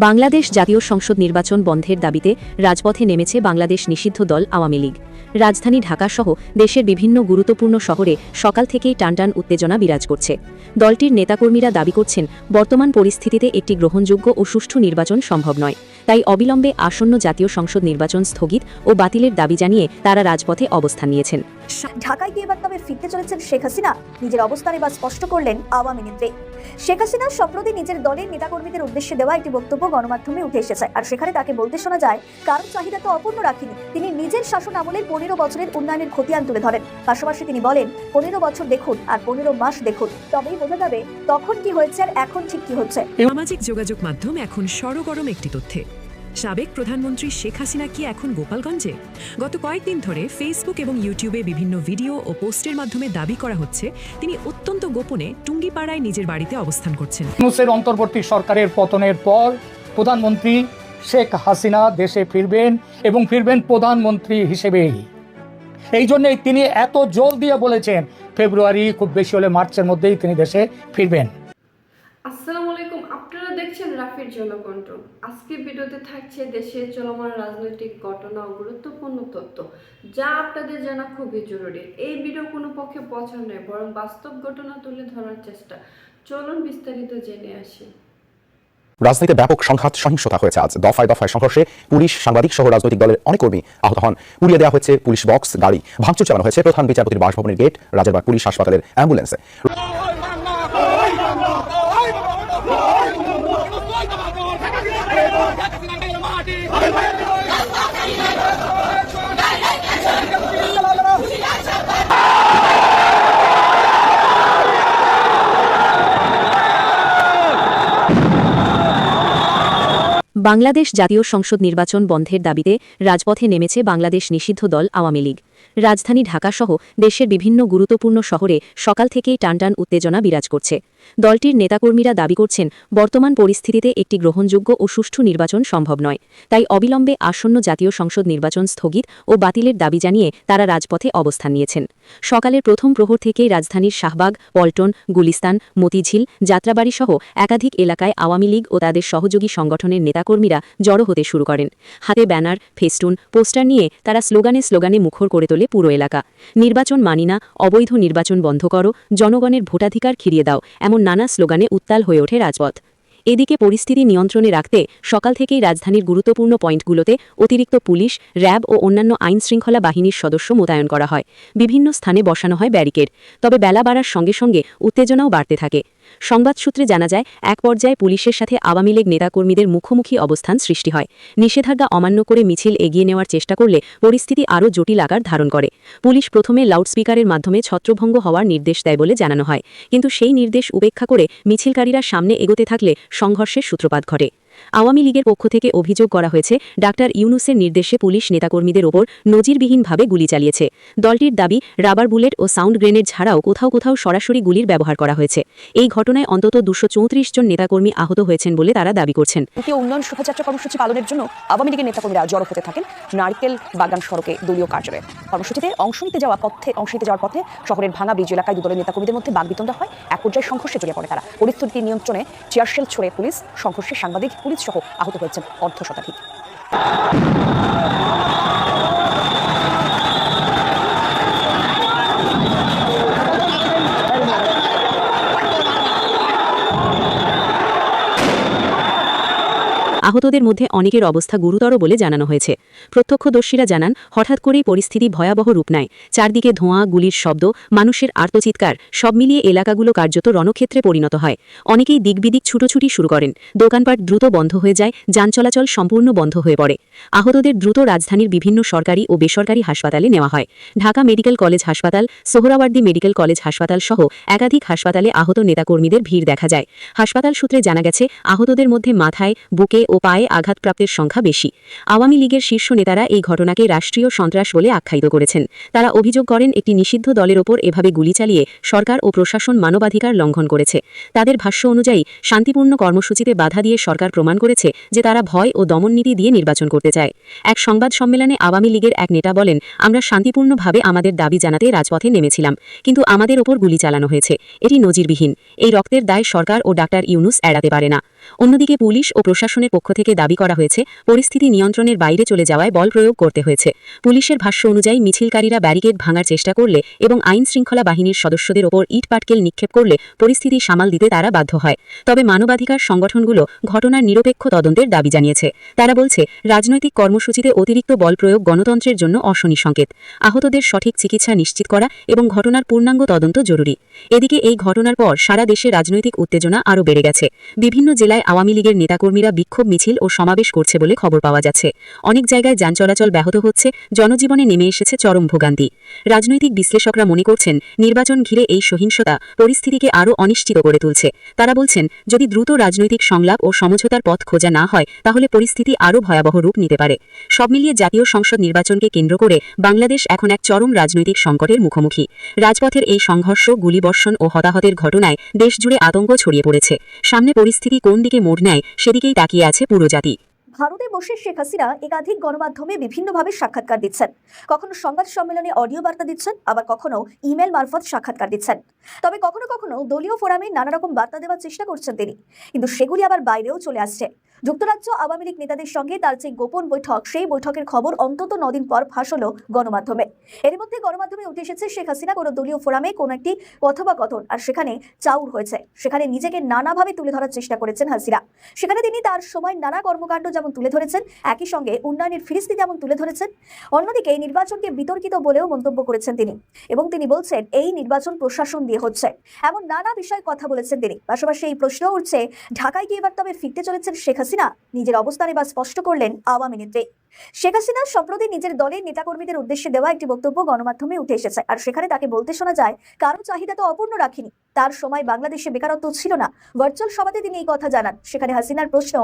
বাংলাদেশ জাতীয় সংসদ নির্বাচন বন্ধের দাবিতে রাজপথে নেমেছে বাংলাদেশ নিষিদ্ধ দল আওয়ামী লীগ। রাজধানী ঢাকাসহ দেশের বিভিন্ন গুরুত্বপূর্ণ শহরে সকাল থেকেই টানটান উত্তেজনা বিরাজ করছে। দলটির নেতাকর্মীরা দাবি করছেন, বর্তমান পরিস্থিতিতে একটি গ্রহণযোগ্য ও সুষ্ঠু নির্বাচন সম্ভব নয়। তাই অবিলম্বে আসন্ন জাতীয় সংসদ নির্বাচন স্থগিত ও বাতিলের দাবি জানিয়ে তারা রাজপথে অবস্থান নিয়েছেন। ঢাকায় গিয়ে তবে ফিরতে চলেছেন শেখ হাসিনা। নিজের অবস্থান এবার স্পষ্ট করলেন আওয়ামী নেত্রী। শেখ হাসিনা সম্প্রতি নিজের দলের নেতাকর্মীদের উদ্দেশ্যে দেওয়া একটি বক্তব্য গণমাধ্যমে উঠে এসেছে। আর সেখানে তাকে বলতে শোনা যায় কারণ চাহিদা তো অপূর্ণ রাখিনি। তিনি নিজের শাসন আমলের পনেরো বছরের উন্নয়নের খতিয়ান তুলে ধরেন। পাশাপাশি তিনি বলেন, পনেরো বছর দেখুন আর পনেরো মাস দেখুন। তবেই বোঝা যাবে তখন কি হয়েছে আর এখন ঠিক কি হচ্ছে। সামাজিক যোগাযোগ মাধ্যম এখন সরগরম একটি তথ্যে। সাবেক প্রধানমন্ত্রী শেখ হাসিনা কি এখন গোপালগঞ্জে? গত কয়েকদিন ধরে ফেসবুক এবং ইউটিউবে বিভিন্ন ভিডিও ও পোস্টের মাধ্যমে দাবি করা হচ্ছে, তিনি অত্যন্ত গোপনে টুঙ্গিপাড়ায় নিজের বাড়িতে অবস্থান করছেন। ইউনুসের অন্তর্বর্তী সরকারের পতনের পর প্রধানমন্ত্রী শেখ হাসিনা দেশে ফিরবেন এবং ফিরবেন প্রধানমন্ত্রী হিসেবেই। এই জন্যই তিনি এত জোর দিয়ে বলেছেন, ফেব্রুয়ারি খুব বেশি হলে মার্চের মধ্যেই তিনি দেশে ফিরবেন। দেখছেন জনকণ্ঠ। আজকের ভিডিওতে থাকছে দেশের চলমান রাজনৈতিক ঘটনা ও গুরুত্বপূর্ণ তথ্য, যা আপনাদের জানা খুবই জরুরি। এই ভিডিও কোনো পক্ষে পছন্দ নয়, বরং বাস্তব ঘটনা তুলে ধরার চেষ্টা। চলুন বিস্তারিত জেনে আসি। রাজনীতিতে ব্যাপক সংঘাত, সহিংসতা হয়েছে আজ। দফায় দফায় সংঘর্ষে পুলিশ, সাংবাদিক সহ রাজনৈতিক দলের অনেক কর্মী আহত হন। পুড়িয়ে দেওয়া হয়েছে পুলিশ বক্স, গাড়ি। ভাঙচুর চালানো হয়েছে প্রধান বিচারপতির বাসভবনের গেট, রাজারবাগ পুলিশ হাসপাতালের অ্যাম্বুলেন্সে। বাংলাদেশ জাতীয় সংসদ নির্বাচন বন্ধের দাবিতে রাজপথে নেমেছে বাংলাদেশ নিষিদ্ধ দল আওয়ামী লীগ। রাজধানী ঢাকাসহ দেশের বিভিন্ন গুরুত্বপূর্ণ শহরে সকাল থেকেই টানটান উত্তেজনা বিরাজ করছে। দলটির নেতাকর্মীরা দাবি করছেন, বর্তমান পরিস্থিতিতে একটি গ্রহণযোগ্য ও সুষ্ঠু নির্বাচন সম্ভব নয়। তাই অবিলম্বে আসন্ন জাতীয় সংসদ নির্বাচন স্থগিত ও বাতিলের দাবি জানিয়ে তারা রাজপথে অবস্থান নিয়েছেন। সকালের প্রথম প্রহর থেকেই রাজধানীর শাহবাগ, পল্টন, গুলিস্তান, মতিঝিল, যাত্রাবাড়ি সহ একাধিক এলাকায় আওয়ামী লীগ ও তাদের সহযোগী সংগঠনের নেতাকর্মীরা জড়ো হতে শুরু করেন। হাতে ব্যানার, ফেস্টুন, পোস্টার নিয়ে তারা স্লোগানে স্লোগানে মুখর করে তোলে পুরো এলাকা। নির্বাচন মানি না, অবৈধ নির্বাচন বন্ধ করো, জনগণের ভোটাধিকার খিরিয়ে দাও, এমন নানা স্লোগানে উত্তাল হয়ে ওঠে রাজপথ। এদিকে পরিস্থিতি নিয়ন্ত্রণে রাখতে সকাল থেকেই রাজধানীর গুরুত্বপূর্ণ পয়েন্টগুলোতে অতিরিক্ত পুলিশ, র্যাব ও অন্যান্য আইন শৃঙ্খলা বাহিনীর সদস্য মোতায়েন করা হয়। বিভিন্ন স্থানে বসানো হয় ব্যারিকেড। তবে বেলা বাড়ার সঙ্গে সঙ্গে উত্তেজনাও বাড়তে থাকে। সংবাদ সূত্রে জানা যায়, এক পর্যায়ে পুলিশের সাথে আওয়ামী লীগ নেতাকর্মীদের মুখোমুখি অবস্থান সৃষ্টি হয়। নিষেধাজ্ঞা অমান্য করে মিছিল এগিয়ে নেওয়ার চেষ্টা করলে পরিস্থিতি আরও জটিল আকার ধারণ করে। পুলিশ প্রথমে লাউডস্পিকারের মাধ্যমে ছত্রভঙ্গ হওয়ার নির্দেশ দেয় বলে জানানো হয়। কিন্তু সেই নির্দেশ উপেক্ষা করে মিছিলকারীরা সামনে এগোতে থাকলে সংঘর্ষের সূত্রপাত ঘটে। আওয়ামী লীগের পক্ষ থেকে অভিযোগ করা হয়েছে, ডাক্তার ইউনুসের নির্দেশে পুলিশ নেতাকর্মীদের ওপর নজিরবিহীনভাবে গুলি চালিয়েছে। দলটির দাবি, রাবার বুলেট ও সাউন্ড গ্রেনেড ছাড়াও কোথাও কোথাও সরাসরি গুলির ব্যবহার করা হয়েছে। এই ঘটনায় অন্তত দুশো জন নেতাকর্মী আহত হয়েছেন বলে তারা দাবি করছেন। উন্নয়ন শোভাযাত্রা কর্মসূচি পালনের জন্য আওয়ামী লীগের নেতাকর্মীরা জড়ো হতে থাকেন নারকেল বাগান সড়কে দলীয় কার্যালয়ে। কর্মসূচিতে অংশ নিতে যাওয়া পথে, অংশ নিতে যাওয়ার পথে শহরের ভাঙা ব্রিজ এলাকায় দুদলের নেতাকর্মীদের মধ্যে বাগবিতণ্ডা হয়। এক পর্যায়ে সংঘর্ষে জড়িয়ে পড়ে তারা। পরিস্থিতি নিয়ন্ত্রণে চেয়ারশেল ছড়ে পুলিশ। সংঘর্ষে সাংবাদিক পুলিশ সহ আহত হয়েছেন অর্ধ শতাধিক। আহতদের মধ্যে অনেকের অবস্থা গুরুতর বলে জানানো হয়েছে। প্রত্যক্ষদর্শীরা জানান, হঠাৎ করেই পরিস্থিতি ভয়াবহ রূপ নেয়। চারদিকে ধোঁয়া, গুলির শব্দ, মানুষের আর্তচিৎকার সব মিলিয়ে এলাকাগুলো কার্যত রণক্ষেত্রে পরিণত হয়। অনেকেই দিকবিদিক ছুটোছুটি শুরু করেন। দোকানপাট দ্রুত বন্ধ হয়ে যায়, যান চলাচল সম্পূর্ণ বন্ধ হয়ে পড়ে। আহতদের দ্রুত রাজধানীর বিভিন্ন সরকারি ও বেসরকারি হাসপাতালে নেওয়া হয়। ঢাকা মেডিকেল কলেজ হাসপাতাল, সোহরাওয়ার্দী মেডিকেল কলেজ হাসপাতাল সহ একাধিক হাসপাতালে আহত নেতাকর্মীদের ভিড় দেখা যায়। হাসপাতাল সূত্রে জানা গেছে, আহতদের মধ্যে মাথায়, বুকে ও পায়ে আঘাতপ্রাপ্তের সংখ্যা বেশি। আওয়ামী লীগের শীর্ষ নেতারা এই ঘটনাকে রাষ্ট্রীয় সন্ত্রাস বলে আখ্যায়িত করেছেন। তারা অভিযোগ করেন, একটি নিষিদ্ধ দলের ওপর এভাবে গুলি চালিয়ে সরকার ও প্রশাসন মানবাধিকার লঙ্ঘন করেছে। তাদের ভাষ্য অনুযায়ী, শান্তিপূর্ণ কর্মসূচিতে বাধা দিয়ে সরকার প্রমাণ করেছে যে তারা ভয় ও দমননীতি দিয়ে নির্বাচন করতে চায়। এক সংবাদ সম্মেলনে আওয়ামী লীগের এক নেতা বলেন, আমরা শান্তিপূর্ণভাবে আমাদের দাবি জানাতে রাজপথে নেমেছিলাম, কিন্তু আমাদের ওপর গুলি চালানো হয়েছে। এটি নজিরবিহীন। এই রক্তের দায় সরকার ও ডাক্তার ইউনুস এড়াতে পারে না। অন্যদিকে পুলিশ ও প্রশাসনের পক্ষ পক্ষ থেকে দাবি করা হয়েছে, পরিস্থিতি নিয়ন্ত্রণের বাইরে চলে যাওয়ায় বল প্রয়োগ করতে হয়েছে। পুলিশের ভাষ্য অনুযায়ী মিছিলকারীরা ব্যারিকেড ভাঙার চেষ্টা করলে এবং আইন শৃঙ্খলা বাহিনীর সদস্যদের ওপর ইট পাটকেল নিক্ষেপ করলে পরিস্থিতি সামাল দিতে তারা বাধ্য হয়। তবে মানবাধিকার সংগঠনগুলো ঘটনার নিরপেক্ষ তদন্তের দাবি জানিয়েছে। তারা বলছে, রাজনৈতিক কর্মসূচিতে অতিরিক্ত বল প্রয়োগ গণতন্ত্রের জন্য অশনি সংকেত। আহতদের সঠিক চিকিৎসা নিশ্চিত করা এবং ঘটনার পূর্ণাঙ্গ তদন্ত জরুরি। এদিকে এই ঘটনার পর সারা দেশে রাজনৈতিক উত্তেজনা আরও বেড়ে গেছে। বিভিন্ন জেলায় আওয়ামী লীগের নেতাকর্মীরা বিক্ষোভ মিছিল ও সমাবেশ করছে বলে খবর পাওয়া যাচ্ছে। অনেক জায়গায় যান চলাচল ব্যাহত হচ্ছে, জনজীবনে নেমে এসেছে চরম ভোগান্তি। রাজনৈতিক বিশ্লেষকরা মনে করছেন, নির্বাচন ঘিরে এই সহিংসতা পরিস্থিতিকে আরও অনিশ্চিত করে তুলছে। তারা বলছেন, যদি দ্রুত রাজনৈতিক সংলাপ ও সমঝোতার পথ খোঁজা না হয়, তাহলে পরিস্থিতি আরও ভয়াবহ রূপ নিতে পারে। সব মিলিয়ে জাতীয় সংসদ নির্বাচনকে কেন্দ্র করে বাংলাদেশ এখন এক চরম রাজনৈতিক সংকটের মুখোমুখি। রাজপথের এই সংঘর্ষ, গুলিবর্ষণ ও হতাহতের ঘটনায় দেশজুড়ে আতঙ্ক ছড়িয়ে পড়েছে। সামনে পরিস্থিতি কোন দিকে মোড় নেয়, সেদিকেই তাকিয়ে আছে পুরো জাতি। ভারতে বসে শেখ হাসিনা একাধিক গণমাধ্যমে বিভিন্নভাবে সাক্ষাৎকার দিচ্ছেন। কখনো সংবাদ সম্মেলনে অডিও বার্তা দিচ্ছেন, আবার কখনো ইমেল মারফত সাক্ষাৎকার দিচ্ছেন। তবে কখনো কখনো দলীয় ফোরামে নানা রকম বার্তা দেওয়ার চেষ্টা করছেন তিনি। কিন্তু সেগুলি আবার বাইরেও চলে আসছে। যুক্তরাজ্য আওয়ামী লীগ নেতাদের সঙ্গে তার যে গোপন বৈঠক, সেই বৈঠকের খবর অন্তত নদিন পর ফাঁস হলো গণমাধ্যমে। এর মধ্যে গণমাধ্যমে উঠে এসেছে শেখ হাসিনা কোনো দলীয় ফোরামে কোনো একটি কথোপকথন, আর সেখানে চাউর হয়েছে। সেখানে নিজেকে নানাভাবে তুলে ধরার চেষ্টা করেছেন হাসিনা। সেখানে তিনি তার সময় নানা কর্মকাণ্ড যেমন তুলে ধরেছেন, একই সঙ্গে উন্নয়নের ফিরিস্তি যেমন তুলে ধরেছেন, অন্যদিকে এই নির্বাচনকে বিতর্কিত বলেও মন্তব্য করেছেন তিনি। এবং তিনি বলছেন, এই নির্বাচন প্রশাসন দিয়ে হচ্ছে। এমন নানা বিষয়ে কথা বলেছেন তিনি। পাশাপাশি এই প্রশ্ন উঠছে, ঢাকায় গিয়ে এবার তবে ফিরতে চলেছেন শেখ হাসিনা নিজের অবস্থানে বা স্পষ্ট করলেন আওয়ামী নেত্রী। শেখ হাসিনা সম্প্রতি নিজের দলের নেতাকর্মীদের উদ্দেশ্যে দেওয়া একটি বক্তব্য গণমাধ্যমে উঠে এসেছে। আর সেখানে তাকে বলতে শোনা যায়, কারও চাহিদা তো অপূর্ণ রাখিনি। তার সময় বাংলাদেশে বেকারত্ব ছিল না। ভার্চুয়াল সভাতে তিনি এই কথা জানান। সেখানে হাসিনার প্রশ্ন,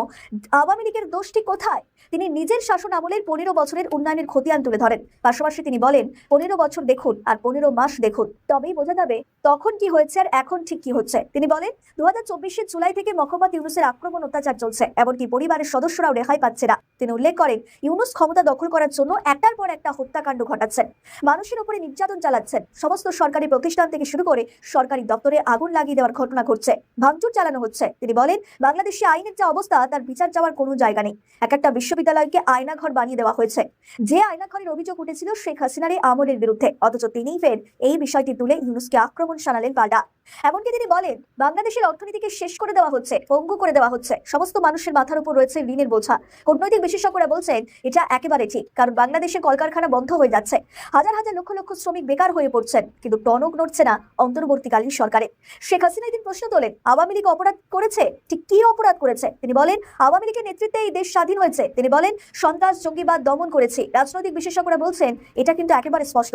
আওয়ামী লীগের দোষটি কোথায়? তিনি নিজের শাসন আমলের পনেরো বছরের উন্নয়নের খতিয়ান তুলে ধরেন। পাশাপাশি তিনি বলেন, পনেরো বছর দেখুন আর পনেরো মাস দেখুন। তবেই বোঝা যাবে তখন কি হয়েছে আর এখন ঠিক কি হচ্ছে। তিনি বলেন দু হাজার চব্বিশের জুলাই থেকে মোহাম্মদ ইউনুসের আক্রমণ অত্যাচার চলছে, এমনকি পরিবারের সদস্যরাও রেহাই পাচ্ছে না। তিনি উল্লেখ করেন, ইউনুস ক্ষমতা দখল করার জন্য একটার পর একটা হত্যাকাণ্ড ঘটাচ্ছেন মানুষের উপরে নির্যাতন চালাচ্ছেন সমস্ত সরকারি প্রতিষ্ঠান থেকে শুরু করে সরকারি দপ্তরে আগুন লাগিয়ে দেওয়ার ঘটনা ঘটছে। ভাঙচুর চালানো হচ্ছে। তিনি বলেন, বাংলাদেশে আইনের যা অবস্থা, তার বিচার যাওয়ার কোনো জায়গা নেই। এক একটা বিশ্ববিদ্যালয়কে আয়নাঘর বানিয়ে দেওয়া হয়েছে। যে আয়নাঘরের অভিযোগ উঠেছিল শেখ হাসিনার আমলের বিরুদ্ধে, অথচ তিনিই ফের এই বিষয়টি তুলে ইউনুসকে আক্রমণ শানালেন পাল্টা। এমনকি তিনি বলেন, বাংলাদেশের অর্থনীতিকে শেষ করে দেওয়া হচ্ছে, পঙ্গু করে দেওয়া হচ্ছে। সমস্ত মানুষের মাথার উপর রয়েছে ঋণের বোঝা। কূটনৈতিক বিশেষজ্ঞরা বলছেন এটা একেবারে ঠিক, কারণ বাংলাদেশে কলকারখানা বন্ধ হয়ে যাচ্ছে। হাজার হাজার লক্ষ লক্ষ শ্রমিক বেকার হয়ে পড়ছেন, কিন্তু টনক নড়ছে না অন্তর্বর্তীকালীন সরকারে শেখ হাসিনা এদিন প্রশ্ন তোলেন, আওয়ামী লীগ অপরাধ করেছে? ঠিক কি অপরাধ করেছে? তিনি বলেন, আওয়ামী লীগের নেতৃত্বে এই দেশ স্বাধীন হয়েছে। তিনি বলেন, সন্ত্রাস, জঙ্গিবাদ দমন করেছে। রাজনৈতিক বিশেষজ্ঞরা বলছেন, এটা কিন্তু একেবারে স্পষ্ট।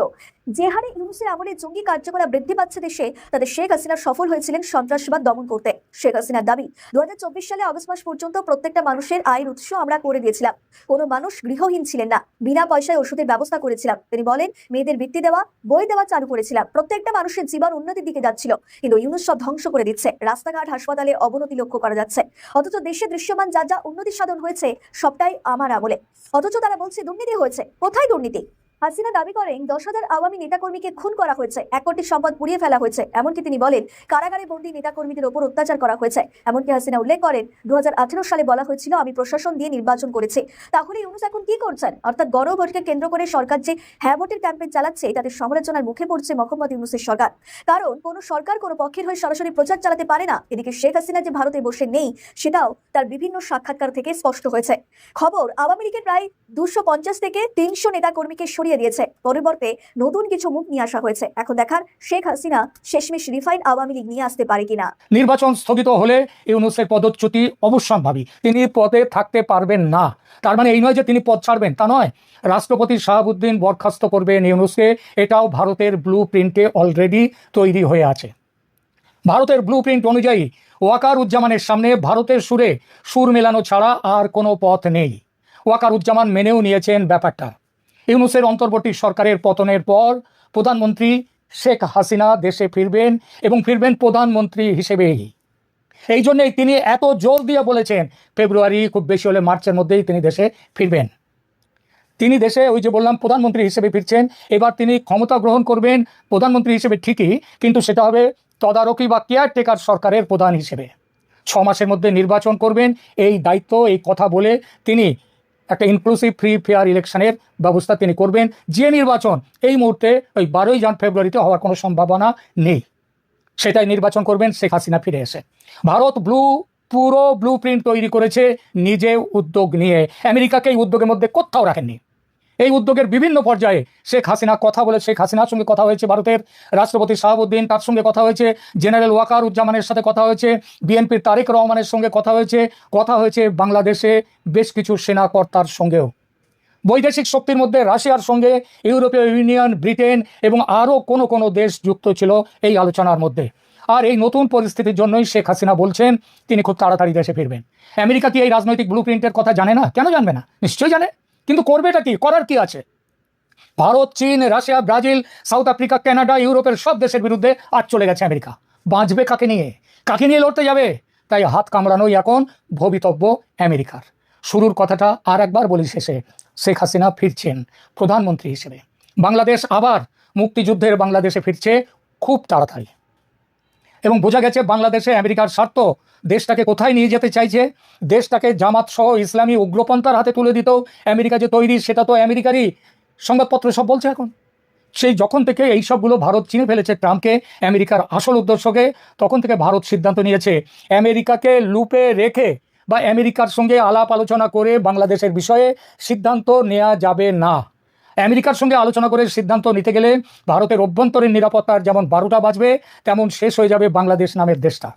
যে হারে ইউনুসের আমলে জঙ্গি কার্যকলাপ বৃদ্ধি পাচ্ছে দেশে, তাতে শেখ হাসিনা সফল হয়েছিলেন সন্ত্রাসবাদ দমন করতে। শেখ হাসিনার দাবি দু হাজার চব্বিশ সালে আগস্ট মাস পর্যন্ত প্রত্যেকটা মানুষের আয়ের উৎস আমরা করে দিয়েছিলাম। কোনো মানুষ গৃহহীন ছিলেন না। বিনা পয়সায় ওষুধের ব্যবস্থা করেছিলাম। তিনি বলেন, মেয়েদের বৃত্তি দেওয়া, বই দেওয়া চালু করেছিলাম। প্রত্যেকটা মানুষের জীবন উন্নতির দিকে যাচ্ছিল। কিন্তু ইউনুস সব ধ্বংস করে দিচ্ছে। রাস্তাঘাট হাসপাতালে অবনতি লক্ষ্য করা যাচ্ছে। অথচ দেশে দৃশ্যমান যা যা উন্নতি সাধন হয়েছে, সবটাই আমার আমলে। অথচ তারা বলছে, দুর্নীতি হয়েছে। কোথায় দুর্নীতি? হাসিনা দাবি করেন, দশ হাজার আওয়ামী নেতাকর্মীকে খুন করা হয়েছে এক কোটি সম্পদ পুড়িয়ে ফেলা হয়েছে। এমনকি তিনি বলেন, কারাগারে বন্দী নেতাকর্মীদের ওপর অত্যাচার করা হয়েছে। এমনকি হাসিনা উল্লেখ করেন দু সালে বলা হয়েছিল, আমি প্রশাসন দিয়ে নির্বাচন করেছি। তাহলে ইউনুস এখন কি করছেন? অর্থাৎ গণ ভোটকে কেন্দ্র করে সরকার যে হ্যাঁ ভোটের ক্যাম্পেইন চালাচ্ছে তাদের সমালোচনার মুখে পড়ছে মোহাম্মদ ইউনুসের সরকার। কারণ কোনো সরকার কোনো পক্ষের হয়ে সরাসরি প্রচার চালাতে পারে না। এদিকে শেখ হাসিনা যে ভারতে বসে নেই, সেটাও তার বিভিন্ন সাক্ষাৎকার থেকে স্পষ্ট হয়েছে। খবর, আওয়ামী লীগের প্রায় দুশো থেকে তিনশো নেতাকর্মীকে সরিয়ে দিয়েছে। পরিবর্তে নতুন কিছু মুখ নিয়ে আসা হয়েছে। এখন দেখার শেখ হাসিনা শেষমেশ রিফাইন আওয়ামী লীগ নিয়ে আসতে পারে কিনা। নির্বাচন স্থগিত হলে ইউনুসের পদচ্যুতি অবশ্যম্ভাবী। তিনি পদে থাকতে পারবেন না। তার মানে এই নয় যে তিনি পদ ছাড়বেন, তা নয়। রাষ্ট্রপতি শাহাবুদ্দিন বরখাস্ত করবেন ইউনুসকে। এটাও ভারতের ব্লু প্রিন্টে অলরেডি তৈরি হয়ে আছে। ভারতের ব্লু প্রিন্ট অনুযায়ী ওয়াকার উজ্জামানের সামনে ভারতের সুরে সুর মেলানো ছাড়া আর কোনো পথ নেই। ওয়াকার উজ্জামান মেনেও নিয়েছেন ব্যাপারটা। ইউনুসের অন্তর্বর্তী সরকারের পতনের পর প্রধানমন্ত্রী শেখ হাসিনা দেশে ফিরবেন এবং ফিরবেন প্রধানমন্ত্রী হিসেবেই। এই জন্যেই তিনি এত জোর দিয়ে বলেছেন, ফেব্রুয়ারি খুব বেশি হলে মার্চের মধ্যেই তিনি দেশে ফিরবেন। তিনি দেশে ওই যে বললাম, প্রধানমন্ত্রী হিসেবে ফিরছেন, এবার তিনি ক্ষমতা গ্রহণ করবেন প্রধানমন্ত্রী হিসেবে ঠিকই, কিন্তু সেটা হবে তদারকি বা কেয়ারটেকার সরকারের প্রধান হিসেবে। ছ মাসের মধ্যে নির্বাচন করবেন, এই দায়িত্ব, এই কথা বলে তিনি একটা ইনক্লুসিভ ফ্রি ফেয়ার ইলেকশনের ব্যবস্থা তিনি করবেন। যে নির্বাচন এই মুহূর্তে ওই বারোই জান ফেব্রুয়ারিতে হওয়ার কোনো সম্ভাবনা নেই। সেটাই নির্বাচন করবেন, শেখ হাসিনা ফিরে এসে। ভারত ব্লু পুরো ব্লু প্রিন্ট তৈরি করেছে নিজে উদ্যোগ নিয়ে। আমেরিকাকে এই উদ্যোগের মধ্যে কোথাও রাখেননি। এই উদ্যোগের বিভিন্ন পর্যায়ে শেখ হাসিনা কথা বলে, শেখ হাসিনার সঙ্গে কথা হয়েছে ভারতের রাষ্ট্রপতি শাহাবুদ্দিন, তার সঙ্গে কথা হয়েছে জেনারেল ওয়াকার উজ্জামানের সাথে কথা হয়েছে, বিএনপির তারেক রহমানের সঙ্গে কথা হয়েছে কথা হয়েছে বাংলাদেশে বেশ কিছু সেনাকর্তার সঙ্গেও। বৈদেশিক শক্তির মধ্যে রাশিয়ার সঙ্গে ইউরোপীয় ইউনিয়ন, ব্রিটেন এবং আরও কোনো কোনো দেশ যুক্ত ছিল এই আলোচনার মধ্যে। আর এই নতুন পরিস্থিতির জন্যই শেখ হাসিনা বলছেন, তিনি খুব তাড়াতাড়ি দেশে ফিরবেন। আমেরিকা কি এই রাজনৈতিক ব্লু প্রিন্টের কথা জানে না? কেন জানবে না? নিশ্চয়ই জানে। কিন্তু করবেটা কি? করার কি আছে? ভারত, চীন, Russia, Brazil, South Africa, Canada, ইউরোপের সব দেশের বিরুদ্ধে আজ চলে গেছে আমেরিকা। বাঁচবে কাকে নিয়ে? কাকে নিয়ে লড়তে যাবে? তাই হাত কামড়ানোই এখন ভবিতব্য আমেরিকার। শুরুর কথাটা আর একবার বলি শেষে, শেখ হাসিনা ফিরছেন প্রধানমন্ত্রী হিসেবে। বাংলাদেশ আবার মুক্তিযুদ্ধের বাংলাদেশে ফিরছে খুব তাড়াতাড়ি। এবং বোঝা গেছে বাংলাদেশে আমেরিকার স্বার্থ দেশটাকে কোথায় নিয়ে যেতে চাইছে? দেশটাকে জামাত সহ ইসলামী উগ্রপন্থার হাতে তুলে দিত। আমেরিকা যে তৈরি, সেটা তো আমেরিকারই। সংবাদপত্র সব বলছে এখন। সেই যখন থেকে এই সবগুলো ভারত চিনে ফেলেছে ট্রাম্পকে, আমেরিকার আসল উদ্দেশ্যকে, তখন থেকে ভারত সিদ্ধান্ত নিয়েছে আমেরিকাকে লুপে রেখে বা আমেরিকার সঙ্গে আলাপ আলোচনা করে বাংলাদেশের বিষয়ে সিদ্ধান্ত নেওয়া যাবে না। আমেরিকার সঙ্গে আলোচনা করে সিদ্ধান্ত নিতে গেলে ভারতের অভ্যন্তরীণ নিরাপত্তার যেমন বারোটা বাজবে, তেমন শেষ হয়ে যাবে বাংলাদেশ নামের দেশটা।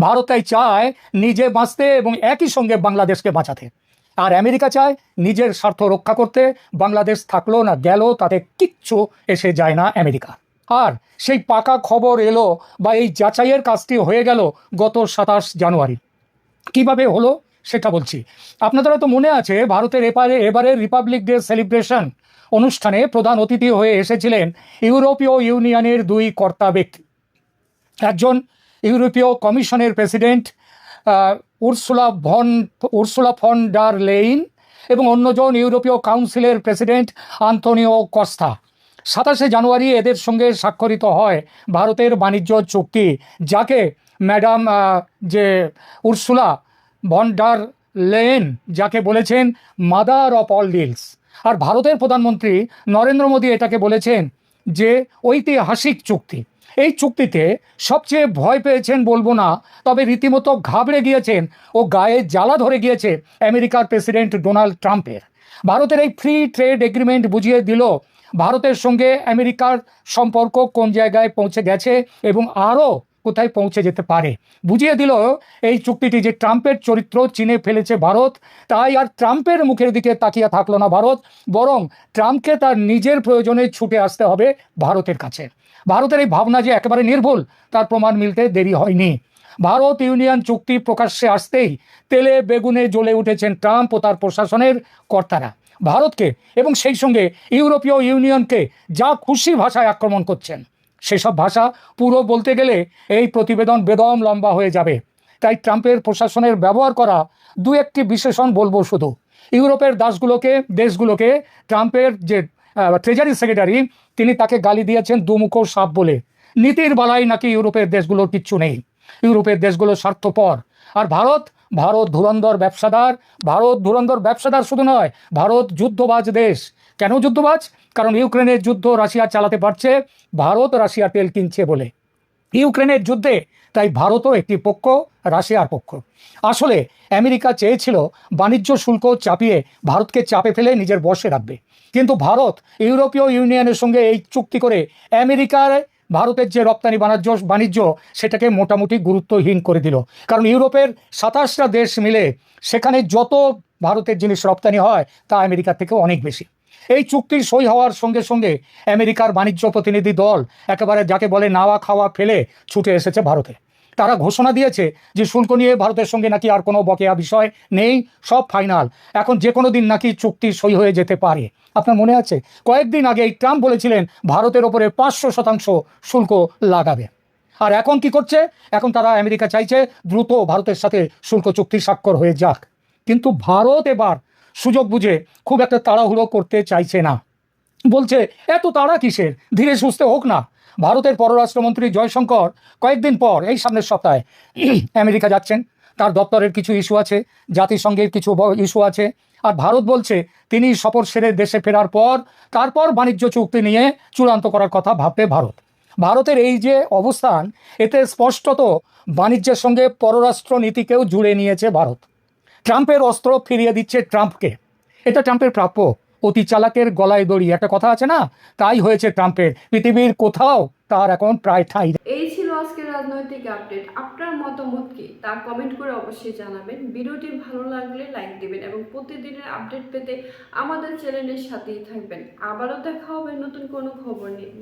ভারত তাই চায় নিজে বাঁচতে এবং একই সঙ্গে বাংলাদেশকে বাঁচাতে। আর আমেরিকা চায় নিজের স্বার্থ রক্ষা করতে। বাংলাদেশ থাকল না, গেল, তাতে কিচ্ছু এসে যায় না আমেরিকা। আর সেই পাকা খবর এলো বা এই যাচাইয়ের কাজটি হয়ে গেল গত সাতাশ জানুয়ারি। কীভাবে হলো সেটা বলছি। আপনাদের তো মনে আছে, ভারতের এপারে এবারে রিপাবলিক ডে সেলিব্রেশন অনুষ্ঠানে প্রধান অতিথি হয়ে এসেছিলেন ইউরোপীয় ইউনিয়নের দুই কর্তা ব্যক্তি। একজন ইউরোপীয় কমিশনের president Ursula von, Ursula von der Leyen এবং অন্যজন ইউরোপীয় কাউন্সিলের প্রেসিডেন্ট আন্তনিও কস্তা। সাতাশে জানুয়ারি এদের সঙ্গে স্বাক্ষরিত হয় ভারতের বাণিজ্য চুক্তি, যাকে ম্যাডাম যে উর্সুলা ভন ডার লেন যাকে বলেছেন মাদার অফ অল ডিলস। আর ভারতের প্রধানমন্ত্রী নরেন্দ্র মোদী এটাকে বলেছেন যে ঐতিহাসিক চুক্তি। এই চুক্তিতে সবচেয়ে ভয় পেয়েছেন বলব না, তবে রীতিমতো ঘাবড়ে গিয়েছেন ও গায়ে জ্বালা ধরে গিয়েছে আমেরিকার প্রেসিডেন্ট ডোনাল্ড ট্রাম্পের। ভারতের এই ফ্রি ট্রেড এগ্রিমেন্ট বুঝিয়ে দিল, ভারতের সঙ্গে আমেরিকার সম্পর্ক কোন জায়গায় পৌঁছে গেছে এবং আরও কোথায় পৌঁছে যেতে পারে। বুঝিয়ে দিল এই চুক্তিটি যে ট্রাম্পের চরিত্র চিনে ফেলেছে ভারত, তাই আর ট্রাম্পের মুখের দিকে তাকিয়ে থাকল না ভারত, বরং ট্রাম্পকে তার নিজের প্রয়োজনে ছুটে আসতে হবে ভারতের কাছে। ভারতের এই ভাবনা যে একেবারে নির্ভুল, তার প্রমাণ মিলতে দেরি হয়নি। ভারত ইউনিয়ন চুক্তি প্রকাশ্যে আসতেই তেলে বেগুনে জ্বলে উঠেছেন ট্রাম্প ও তার প্রশাসনের কর্তারা। ভারতকে এবং সেই সঙ্গে ইউরোপীয় ইউনিয়নকে যা খুশি ভাষায় আক্রমণ করছেন, সেসব ভাষা পুরো বলতে গেলে এই প্রতিবেদন বেদম লম্বা হয়ে যাবে। তাই ট্রাম্পের প্রশাসনের ব্যবহার করা দু একটি বিশেষণ বলব শুধু। ইউরোপের দাসগুলোকে, দেশগুলোকে ট্রাম্পের যে ট্রেজারি সেক্রেটারি তিনি তাকে গালি দিয়েছেন দুমুখো সাপ বলে। নীতির বালাই নাকি ইউরোপের দেশগুলোর কিচ্ছু নেই। ইউরোপের দেশগুলো স্বার্থপর। আর ভারত? ভারত ধুরন্ধর ব্যবসাদার। ভারত ধুরন্ধর ব্যবসাদার শুধু নয়, ভারত যুদ্ধবাজ দেশ। কেন যুদ্ধবাজ? কারণ ইউক্রেনের যুদ্ধ রাশিয়া চালাতে পারছে, ভারত রাশিয়া তেল কিনছে বলে। ইউক্রেনের যুদ্ধে তাই ভারতও একটি পক্ষ রাশিয়ার পক্ষ। আসলে আমেরিকা চেয়েছিল বাণিজ্য শুল্ক চাপিয়ে ভারতকে চাপে ফেলে নিজের বশে রাখবে। কিন্তু ভারত ইউরোপীয় ইউনিয়নের সঙ্গে এই চুক্তি করে আমেরিকার ভারতের যে রপ্তানি বাণিজ্য বাণিজ্য, সেটাকে মোটামুটি গুরুত্বহীন করে দিল। কারণ ইউরোপের সাতাশটা দেশ মিলে সেখানে যত ভারতের জিনিস রপ্তানি হয়, তা আমেরিকার থেকে অনেক বেশি। এই চুক্তির সই হওয়ার সঙ্গে সঙ্গে আমেরিকার বাণিজ্য প্রতিনিধি দল একেবারে যাকে বলে নাওয়া খাওয়া ফেলে ছুটে এসেছে ভারতে। তারা ঘোষণা দিয়েছে যে শুল্ক নিয়ে ভারতের সঙ্গে নাকি আর কোনো বকেয়া বিষয় নেই, সব ফাইনাল। এখন যে কোনো দিন নাকি চুক্তি সই হয়ে যেতে পারে। আপনার মনে আছে? কয়েকদিন আগে এই ট্রাম্প বলেছিলেন ভারতের ওপরে পাঁচশো শতাংশ শুল্ক লাগাবে। আর এখন কি করছে? এখন তারা আমেরিকা চাইছে দ্রুত ভারতের সাথে শুল্ক চুক্তি স্বাক্ষর হয়ে যাক। কিন্তু ভারত এবার সুযোগ বুঝে খুব একটা তাড়াহুড়ো করতে চাইছে না। বলছে, এত তাড়া কিসের? ধীরে সুস্থে হোক না। ভারতের পররাষ্ট্রমন্ত্রী জয়শঙ্কর কয়েকদিন পর এই সামনের সপ্তাহে আমেরিকা যাচ্ছেন। তার দপ্তরের কিছু ইস্যু আছে, জাতিসংঘের কিছু ইস্যু আছে, আর ভারত বলছে তিনি সফর সেরে দেশে ফেরার পর, তারপর বাণিজ্য চুক্তি নিয়ে চূড়ান্ত করার কথা ভাববে ভারত। ভারতের এই যে অবস্থান, এতে স্পষ্টত বাণিজ্যের সঙ্গে পররাষ্ট্র নীতিকেও জুড়ে নিয়েছে ভারত। ট্রাম্পের অস্ত্র ফিরিয়ে দিচ্ছে ট্রাম্পকে। এটা ট্রাম্পের প্রাপ্য অতি চালাকের গলায় দড়ি। একটা কথা আছে না? তাই হয়েছে ট্রাম্পের। পৃথিবীর কোথাও তার এখন প্রায় ঠাই এই ছিল আজকের রাজনৈতিক আপডেট। আপনার মতামত কি? তা কমেন্ট করে অবশ্যই জানাবেন। ভিডিওটি ভালো লাগলে লাইক দিবেন এবং প্রতিদিনের আপডেট পেতে আমাদের চ্যানেলের সাথেই থাকবেন। আবারও দেখা হবে নতুন কোনো খবর নিয়ে।